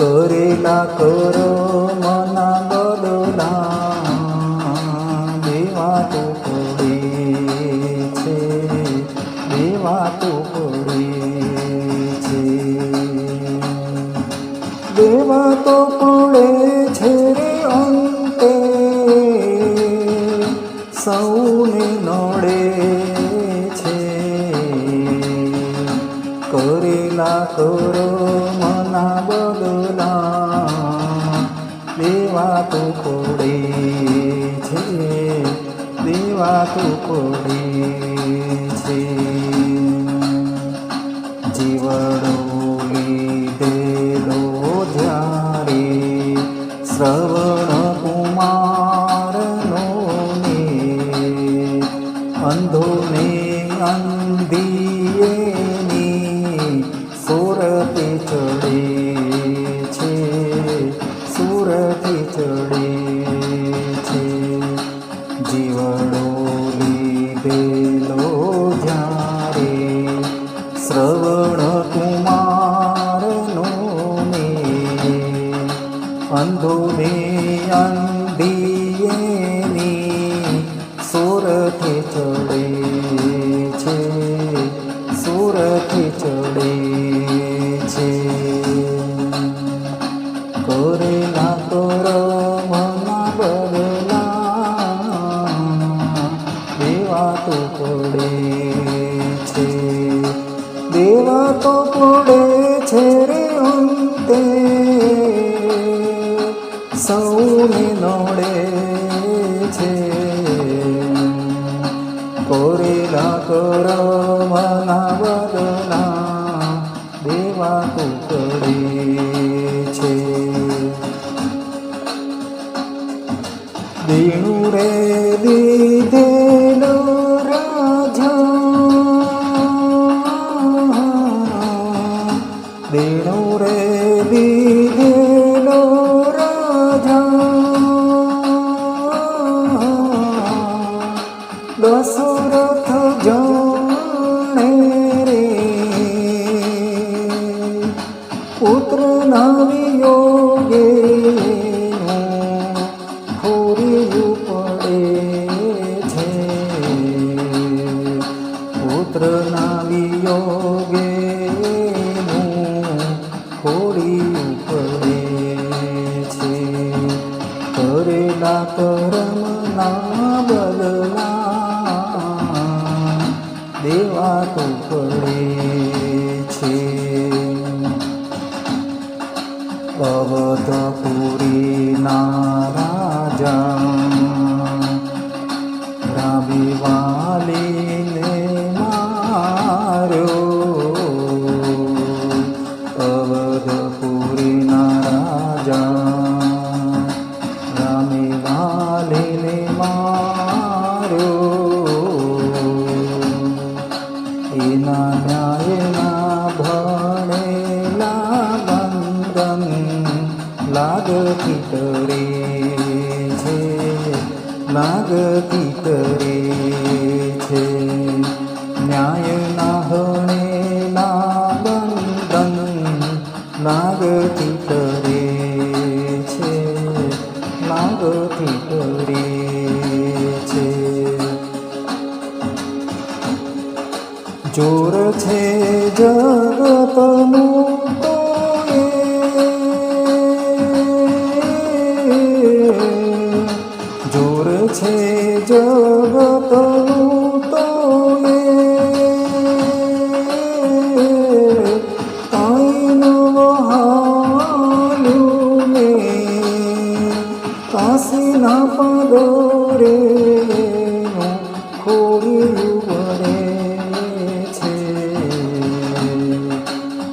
করিলা তোর মনা বলো না। বিমাত পড়েছে বিমাত পড়েছে বিমাত পড়েছে রে অন্তে সৌনে নড়েছে। করিলা তোর তো পড়েছে দেওয়া তো পড়েছে জীবন 可以 না তো পড়েছে রে অন্তে। সৌনে নড়েছে। করিলা তোর মানা বদনা দেবা তু করেছে দিনুরে দিদে રથ જાણે રે પુત્ર નાવી યોગે ખોરવું પડે છે. પુત્ર નાવી યોગે ખોરવું પડે છે. કરેલા કરમના বাতো করেছে অবতপুরী নারাজা রবিবালে न्यायेन भणेन बन्दं लागति तरे छे लागति तरे छे न्यायेन हणेन बन्दं लागति तरे তনু তনে তাইন মহালুনে কাশি না পাদরে খড়ি উবরেছে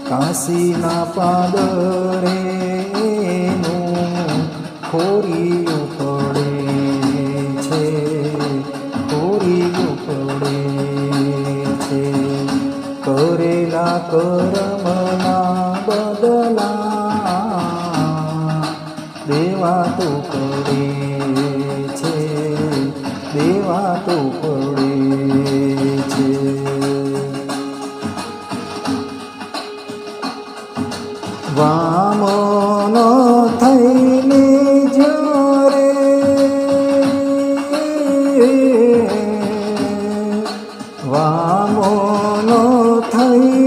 কাশি না পাদরে খড়ি કરમના બદલા. દેવા તો પડે છે. દેવા તો પડે છે. વામનો થઈને જ્યારે વામનો થઈ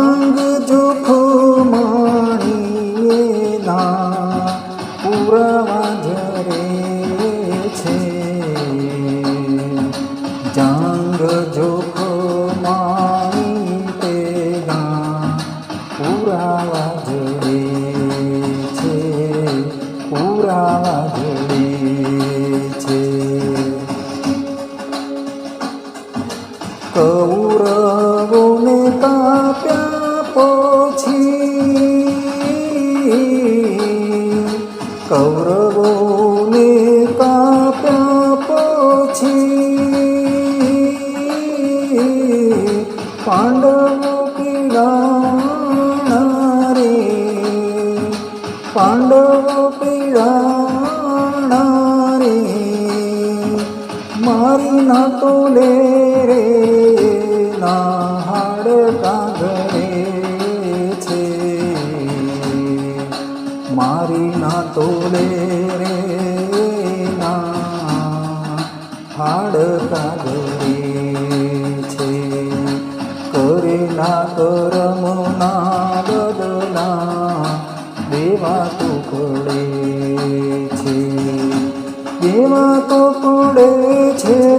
ರಾಗ મારી ના તોલે રે ના. હાડ કાગરે છે. કરે ના કરમ ના બદલા દેવા તો પડે છે. દેવા તો પડે છે.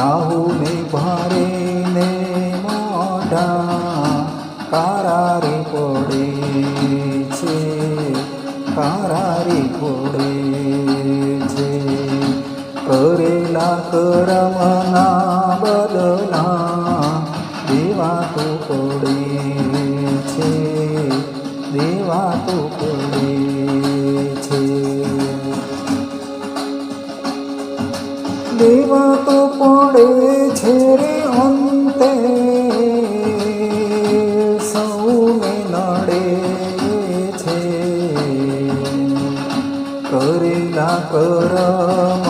রাহুলে ভরে নে মোটা কারারে পড়েছে কারারে পড়েছে করেলা করমনা বলনা দেবা তো পড়েছে দেবা তো পড়ে ছেড়ে অন্তে সৌমে নড়েছে। করিলা করম